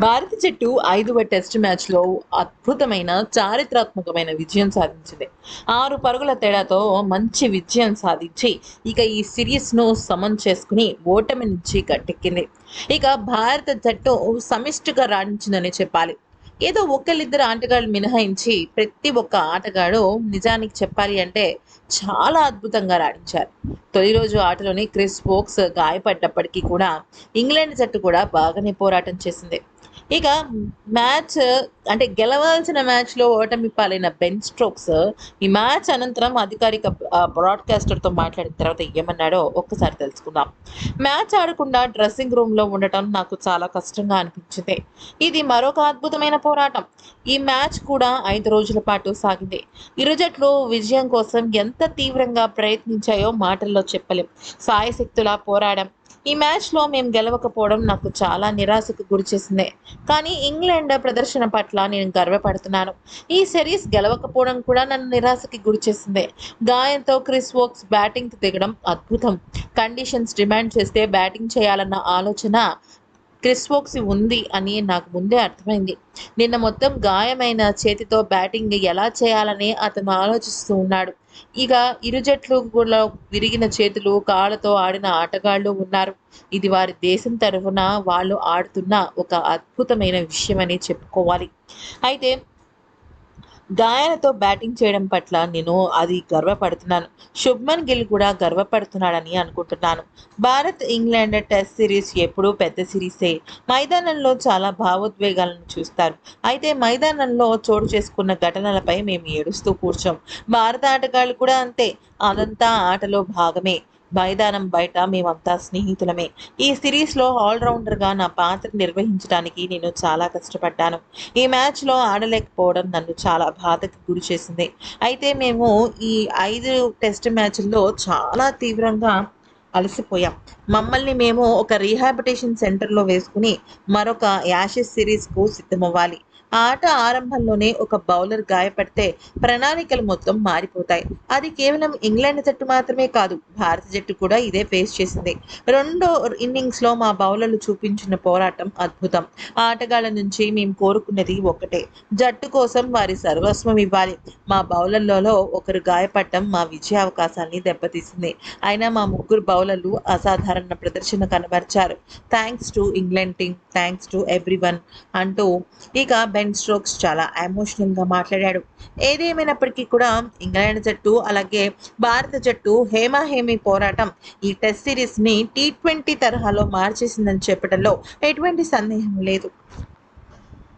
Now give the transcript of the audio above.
భారత జట్టు ఐదవ టెస్ట్ మ్యాచ్లో అద్భుతమైన చారిత్రాత్మకమైన విజయం సాధించింది. ఆరు పరుగుల తేడాతో మంచి విజయం సాధించి ఇక ఈ సిరీస్ను సమన్ చేసుకుని ఓటమి నుంచి గట్టెక్కింది. ఇక భారత జట్టు సమిష్టిగా రాణించిందని చెప్పాలి. ఏదో ఒకళ్ళిద్దరు ఆటగాళ్ళు మినహాయించి ప్రతి ఒక్క ఆటగాడు నిజానికి చెప్పాలి అంటే చాలా అద్భుతంగా రాణించారు తొలి రోజు ఆటలోని క్రిస్ వోక్స్ గాయపడ్డప్పటికీ కూడా ఇంగ్లాండ్ జట్టు కూడా బాగానే పోరాటం చేసింది. ఇక మ్యాచ్ అంటే గెలవాల్సిన మ్యాచ్లో ఓటమి పాలైన బెన్ స్ట్రోక్స్ ఈ మ్యాచ్ అనంతరం అధికారిక బ్రాడ్కాస్టర్తో మాట్లాడిన తర్వాత ఏమన్నాడో ఒక్కసారి తెలుసుకుందాం. మ్యాచ్ ఆడకుండా డ్రెస్సింగ్ రూమ్లో ఉండటం నాకు చాలా కష్టంగా అనిపించింది. ఇది మరొక అద్భుతమైన పోరాటం. ఈ మ్యాచ్ కూడా ఐదు రోజుల పాటు సాగింది. ఇరు జట్లు విజయం కోసం ఎంత తీవ్రంగా ప్రయత్నించాయో మాటల్లో చెప్పలేం. సాయశక్తులా పోరాడం ఈ మ్యాచ్లో మేము గెలవకపోవడం నాకు చాలా నిరాశకు గురిచేసింది కానీ ఇంగ్లాండ్ ప్రదర్శన పట్ల నేను గర్వపడుతున్నాను. ఈ సిరీస్ గెలవకపోవడం కూడా నన్ను నిరాశకి గురిచేసింది గాయంతో క్రిస్ వోక్స్ బ్యాటింగ్కి దిగడం అద్భుతం. కండిషన్స్ డిమాండ్ చేస్తే బ్యాటింగ్ చేయాలన్న ఆలోచన క్రిస్వోక్సి ఉంది అని నాకు ముందే అర్థమైంది. నిన్న మొత్తం గాయమైన చేతితో బ్యాటింగ్ ఎలా చేయాలని అతను ఆలోచిస్తూ ఉన్నాడు. ఇక ఇరు జట్లు కూడా విరిగిన చేతులు కాళ్ళతో ఆడిన ఆటగాళ్ళు ఉన్నారు. ఇది వారి దేశం తరఫున వాళ్ళు ఆడుతున్న ఒక అద్భుతమైన విషయం అని చెప్పుకోవాలి. అయితే గాయాలతో బ్యాటింగ్ చేయడం పట్ల నేను అది గర్వపడుతున్నాను. శుభ్మన్ గిల్ కూడా గర్వపడుతున్నాడని అనుకుంటున్నాను. భారత్ ఇంగ్లాండ్ టెస్ట్ సిరీస్ ఎప్పుడూ పెద్ద సిరీసే. మైదానంలో చాలా భావోద్వేగాలను చూస్తారు. అయితే మైదానంలో చోటు చేసుకున్న ఘటనలపై మేము ఏడుస్తూ కూర్చోం. భారత ఆటగాళ్ళు కూడా అంతే. అదంతా ఆటలో భాగమే. మైదానం బయట మేమంతా స్నేహితులమే. ఈ సిరీస్లో ఆల్రౌండర్గా నా పాత్ర నిర్వహించడానికి నేను చాలా కష్టపడ్డాను. ఈ మ్యాచ్లో ఆడలేకపోవడం నన్ను చాలా బాధకు గురి చేసింది. అయితే మేము ఈ ఐదు టెస్ట్ మ్యాచ్ల్లో చాలా తీవ్రంగా అలసిపోయాం. మమ్మల్ని మేము ఒక రీహాబిటేషన్ సెంటర్లో వేసుకుని మరొక యాషెస్ సిరీస్కు సిద్ధమవ్వాలి. ఆ ఆట ఆరంభంలోనే ఒక బౌలర్ గాయపడితే ప్రణాళికలు మొత్తం మారిపోతాయి. అది కేవలం ఇంగ్లాండ్ జట్టు మాత్రమే కాదు భారత జట్టు కూడా ఇదే ఫేస్ చేసింది. రెండో ఇన్నింగ్స్లో మా బౌలర్లు చూపించిన పోరాటం అద్భుతం. ఆటగాళ్ళ నుంచి మేము కోరుకున్నది ఒకటే జట్టు కోసం వారి సర్వస్వం ఇవ్వాలి. మా బౌలర్లలో ఒకరు గాయపడటం మా విజయ అవకాశాన్ని దెబ్బతీసింది. అయినా మా ముగ్గురు బౌలర్లు అసాధారణ ప్రదర్శన కనబరిచారు. Thanks to England team thanks to everyone అంటూ ఇక బెన్ స్ట్రోక్స్ చాలా ఎమోషనల్గా మాట్లాడాడు. ఏదేమైనప్పటికీ కూడా ఇంగ్లాండ్ జట్టు అలాగే భారత జట్టు హేమాహేమి పోరాటం ఈ టెస్ట్ సిరీస్ని టీ ట్వంటీ తరహాలో మార్చేసిందని చెప్పడంలో ఎటువంటి సందేహం లేదు.